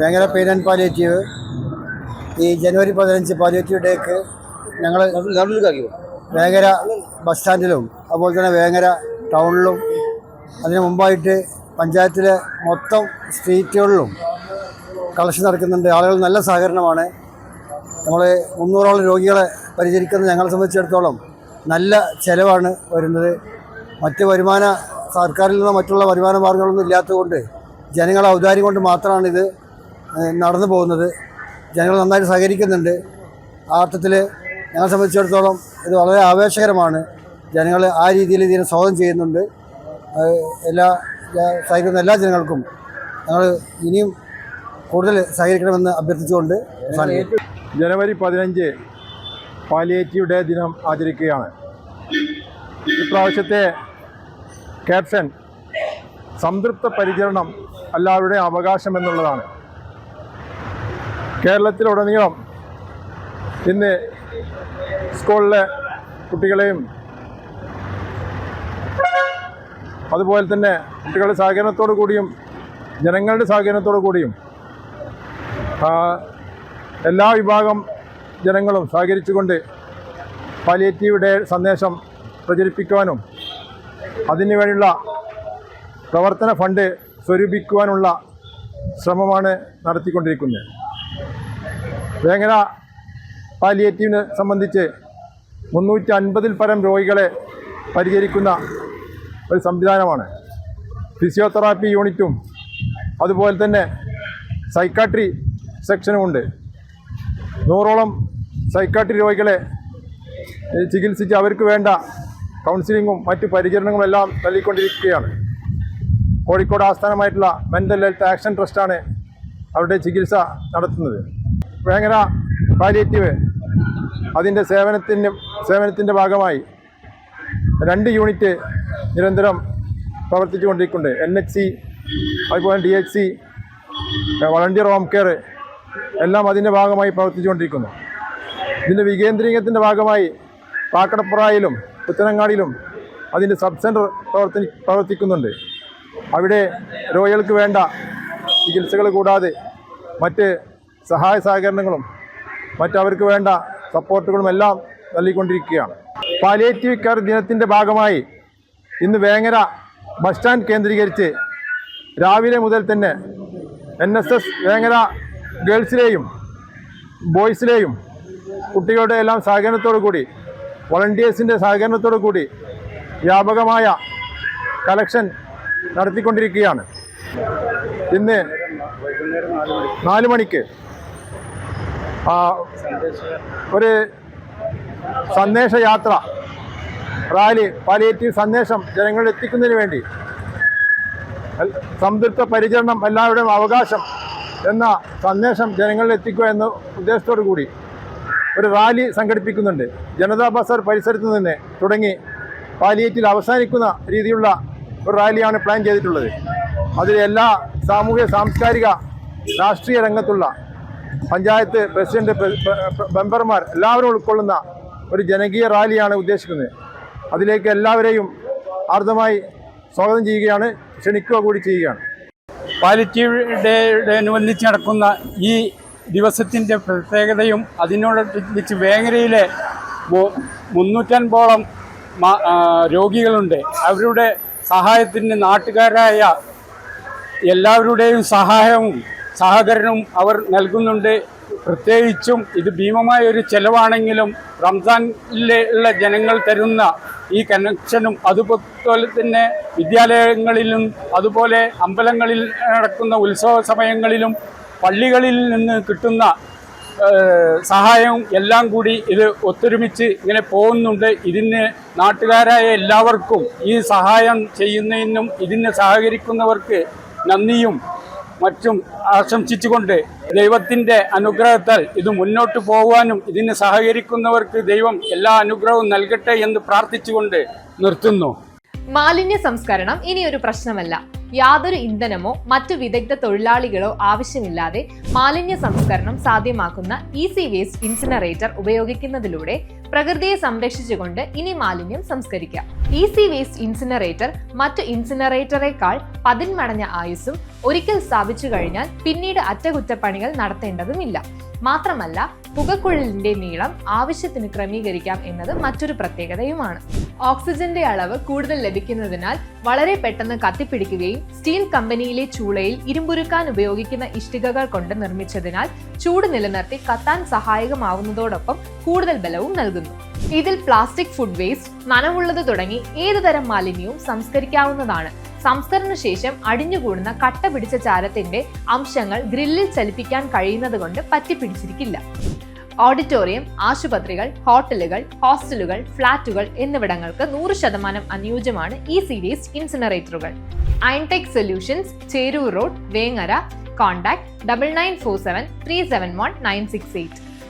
Vengara pain and palliative ഈ ജനുവരി പതിനഞ്ച് palliative ഡേക്ക് ഞങ്ങൾ വേങ്ങര ബസ് സ്റ്റാൻഡിലും അതുപോലെ തന്നെ വേങ്ങര ടൗണിലും അതിന് മുമ്പായിട്ട് പഞ്ചായത്തിലെ മൊത്തം സ്ട്രീറ്റുകളിലും കളക്ഷൻ നടക്കുന്നുണ്ട്. ആളുകൾ നല്ല സഹകരണമാണ്. നമ്മൾ മുന്നൂറോളം രോഗികളെ പരിചരിക്കുന്ന ഞങ്ങളെ സംബന്ധിച്ചിടത്തോളം നല്ല ചിലവാണ് വരുന്നത്. മറ്റ് വരുമാന സർക്കാരിൽ നിന്നോ മറ്റുള്ള വരുമാന മാർഗങ്ങളൊന്നും ഇല്ലാത്തതുകൊണ്ട് ജനങ്ങളെ ഔദാര്യം കൊണ്ട് മാത്രമാണിത് നടന്നു പോകുന്നത്. ജനങ്ങൾ നന്നായിട്ട് സഹകരിക്കുന്നുണ്ട്. ആ അർത്ഥത്തിൽ ഞങ്ങളെ സംബന്ധിച്ചിടത്തോളം ഇത് വളരെ ആവേശകരമാണ്. ജനങ്ങൾ ആ രീതിയിൽ ഇതിനെ സ്വാഗതം ചെയ്യുന്നുണ്ട്. എല്ലാ സഹിക്കുന്ന എല്ലാ ജനങ്ങൾക്കും ഞങ്ങൾ ഇനിയും കൂടുതൽ സഹകരിക്കണമെന്ന് അഭ്യർത്ഥിച്ചുകൊണ്ട് ജനുവരി പതിനഞ്ച് പാലിയേറ്റീവ് ഡേ ദിനം ആചരിക്കുകയാണ്. ഇപ്രാവശ്യത്തെ ക്യാപ്ഷൻ സംതൃപ്ത പരിചരണം എല്ലാവരുടെയും അവകാശം എന്നുള്ളതാണ്. കേരളത്തിലുടനീളം ഇന്ന് സ്കൂളിലെ കുട്ടികളെയും അതുപോലെ തന്നെ കുട്ടികളുടെ സഹകരണത്തോടു കൂടിയും ജനങ്ങളുടെ സഹകരണത്തോടു കൂടിയും എല്ലാ വിഭാഗം ജനങ്ങളും സഹകരിച്ചുകൊണ്ട് പാലിയേറ്റീവ് ഡേ സന്ദേശം പ്രചരിപ്പിക്കുവാനും അതിനുവേണ്ടിയുള്ള പ്രവർത്തന ഫണ്ട് സ്വരൂപിക്കുവാനുള്ള ശ്രമമാണ് നടത്തിക്കൊണ്ടിരിക്കുന്നത്. വേങ്ങര പാലിയേറ്റീവിനെ സംബന്ധിച്ച് മുന്നൂറ്റി അൻപതിൽ പരം രോഗികളെ പരിചരിക്കുന്ന ഒരു സംവിധാനമാണ്. ഫിസിയോതെറാപ്പി യൂണിറ്റും അതുപോലെ തന്നെ സൈക്കാട്രി സെക്ഷനുമുണ്ട് നൂറോളം സൈക്കാട്രി രോഗികളെ ചികിത്സിച്ച് അവർക്ക് വേണ്ട കൗൺസിലിങ്ങും മറ്റു പരിചരണങ്ങളും എല്ലാം നൽകിക്കൊണ്ടിരിക്കുകയാണ്. കോഴിക്കോട് ആസ്ഥാനമായിട്ടുള്ള മെന്റൽ ഹെൽത്ത് ആക്ഷൻ ട്രസ്റ്റാണ് അവരുടെ ചികിത്സ നടത്തുന്നത്. വേങ്ങര പാലിയേറ്റീവ്. അതിന്റെ സേവനത്തിന് സേവനത്തിന്റെ ഭാഗമായി രണ്ട് യൂണിറ്റ് നിരന്തരം പ്രവർത്തിച്ചു കൊണ്ടിരിക്കുന്നുണ്ട് എൻ എച്ച് സി അതുപോലെ D H C volunteer home care എല്ലാം അതിന്റെ ഭാഗമായി പ്രവർത്തിച്ചുകൊണ്ടിരിക്കുന്നു. ഇതിന്റെ വികേന്ദ്രീകരണത്തിന്റെ ഭാഗമായി പാക്കടപ്പുറയിലും പുത്തനങ്ങാടിയിലും അതിന്റെ സബ് സെന്റർ പ്രവർത്തി പ്രവർത്തിക്കുന്നുണ്ട്. അവിടെ രോഗികൾക്ക് വേണ്ട ചികിത്സകൾ കൂടാതെ മറ്റ് സഹായ സഹകരണങ്ങളും മറ്റവർക്ക് വേണ്ട സപ്പോർട്ടുകളും എല്ലാം നൽകിക്കൊണ്ടിരിക്കുകയാണ്. പാലിയേറ്റീവ് കെയർ ദിനത്തിന്റെ ഭാഗമായി ഇന്ന് വേങ്ങര ബസ് സ്റ്റാൻഡ് കേന്ദ്രീകരിച്ച് രാവിലെ മുതൽ തന്നെ എൻ എസ് എസ് വേങ്ങര ഗേൾസിലെയും ബോയ്സിലെയും കുട്ടികളുടെ എല്ലാം സഹകരണത്തോടു കൂടി വളണ്ടിയേഴ്സിന്റെ സഹകരണത്തോടു കൂടി വ്യാപകമായ കളക്ഷൻ നടത്തിക്കൊണ്ടിരിക്കുകയാണ്. ഇന്ന് നാല് മണിക്ക് ഒരു സന്ദേശയാത്ര റാലി പാലിയേറ്റീവ് സന്ദേശം ജനങ്ങളിൽ എത്തിക്കുന്നതിന് വേണ്ടി. സംതൃപ്ത പരിചരണം എല്ലാവരുടെയും അവകാശം എന്ന സന്ദേശം ജനങ്ങളിൽ എത്തിക്കുക എന്ന ഉദ്ദേശത്തോടു കൂടി ഒരു റാലി സംഘടിപ്പിക്കുന്നുണ്ട്. ജനതാ ബസാർ പരിസരത്ത് നിന്ന് തുടങ്ങി പാലിയേറ്റിൽ അവസാനിക്കുന്ന രീതിയിലുള്ള ഒരു റാലിയാണ് പ്ലാൻ ചെയ്തിട്ടുള്ളത്. അതിൽ എല്ലാ സാമൂഹ്യ സാംസ്കാരിക രാഷ്ട്രീയ രംഗത്തുള്ള പഞ്ചായത്ത് പ്രസിഡന്റ് പ്ര- പ്ര- മെമ്പർമാർ എല്ലാവരും ഉൾക്കൊള്ളുന്ന ഒരു ജനകീയ റാലിയാണ് ഉദ്ദേശിക്കുന്നത്. അതിലേക്ക് എല്ലാവരെയും ആർദ്രമായി സ്വാഗതം ചെയ്യുകയാണ് ക്ഷണിക്കുക കൂടി ചെയ്യുകയാണ്. പാലിറ്റീവ് ഡേയോടനുബന്ധിച്ച് നടക്കുന്ന ഈ ദിവസത്തിന്റെ പ്രത്യേകതയും അതിനോടനുബന്ധിച്ച് വേങ്ങരയിലെ മുന്നൂറ്റൻപോളം രോഗികളുണ്ട്. അവരുടെ സഹായത്തിന് നാട്ടുകാരായ എല്ലാവരുടെയും സഹായവും സഹകരണവും അവർ നൽകുന്നുണ്ട്. പ്രത്യേകിച്ചും ഇത് ഭീമമായ ഒരു ചെലവാണെങ്കിലും റംസാനിലെ ഉള്ള ജനങ്ങൾ തരുന്ന ഈ കണക്ഷനും അതുപോലെ തന്നെ വിദ്യാലയങ്ങളിലും അതുപോലെ അമ്പലങ്ങളിൽ നടക്കുന്ന ഉത്സവ സമയങ്ങളിലും പള്ളികളിൽ നിന്ന് കിട്ടുന്ന സഹായവും എല്ലാം കൂടി ഇത് ഒത്തൊരുമിച്ച് ഇങ്ങനെ പോകുന്നുണ്ട്. ഇതിന് നാട്ടുകാരായ എല്ലാവർക്കും ഈ സഹായം ചെയ്യുന്നതിനും ഇതിന് സഹകരിക്കുന്നവർക്ക് നന്ദിയും മറ്റും ആശംസിച്ചുകൊണ്ട് ദൈവത്തിന്റെ അനുഗ്രഹത്താൽ ഇത് മുന്നോട്ട് പോകുവാനും ഇതിന് സഹകരിക്കുന്നവർക്ക് ദൈവം എല്ലാ അനുഗ്രഹവും നൽകട്ടെ എന്ന് പ്രാർത്ഥിച്ചുകൊണ്ട് നിർത്തുന്നു. മാലിന്യ സംസ്കരണം ഇനിയൊരു പ്രശ്നമല്ല. യാതൊരു ഇന്ധനമോ മറ്റു വിദഗ്ധ തൊഴിലാളികളോ ആവശ്യമില്ലാതെ മാലിന്യ സംസ്കരണം സാധ്യമാക്കുന്ന ഈസി വേസ്റ്റ് ഇൻസിനറേറ്റർ ഉപയോഗിക്കുന്നതിലൂടെ പ്രകൃതിയെ സംരക്ഷിച്ചുകൊണ്ട് ഇനി മാലിന്യം സംസ്കരിക്കാം. ഈസി വേസ്റ്റ് ഇൻസിനറേറ്റർ മറ്റു ഇൻസിനറേറ്ററേക്കാൾ പതിന്മടഞ്ഞ ആയുസ്സും ഒരിക്കൽ സ്ഥാപിച്ചു കഴിഞ്ഞാൽ പിന്നീട് അറ്റകുറ്റപ്പണികൾ നടത്തേണ്ടതുമില്ല. മാത്രമല്ല പുകക്കുഴലിന്റെ നീളം ആവശ്യത്തിന് ക്രമീകരിക്കാം എന്നത് മറ്റൊരു പ്രത്യേകതയുമാണ്. ഓക്സിജന്റെ അളവ് കൂടുതൽ ലഭിക്കുന്നതിനാൽ വളരെ പെട്ടെന്ന് കത്തിപ്പിടിക്കുകയും സ്റ്റീൽ കമ്പനിയിലെ ചൂളയിൽ ഇരുമ്പുരുക്കാൻ ഉപയോഗിക്കുന്ന ഇഷ്ടികകൾ കൊണ്ട് നിർമ്മിച്ചതിനാൽ ചൂട് നിലനിർത്തി കത്താൻ സഹായകമാവുന്നതോടൊപ്പം കൂടുതൽ ബലവും നൽകുന്നു. ഇതിൽ പ്ലാസ്റ്റിക് ഫുഡ് വേസ്റ്റ് നനവുള്ളത് തുടങ്ങി ഏതുതരം മാലിന്യവും സംസ്കരിക്കാവുന്നതാണ്. സംസ്കരണ ശേഷം അടിഞ്ഞുകൂടുന്ന കട്ട പിടിച്ച ചാരത്തിന്റെ അംശങ്ങൾ ഗ്രില്ലിൽ ചലിപ്പിക്കാൻ കഴിയുന്നത് കൊണ്ട് പറ്റിപ്പിടിച്ചിരിക്കില്ല. ഓഡിറ്റോറിയം ആശുപത്രികൾ ഹോട്ടലുകൾ ഹോസ്റ്റലുകൾ ഫ്ളാറ്റുകൾ എന്നിവിടങ്ങൾക്ക് നൂറ് ശതമാനം അനുയോജ്യമാണ് ഈ series ഇൻസിനറേറ്ററുകൾ. Irontech solutions Cherur road Vengara contact double nine four seven three seven one nine six eight.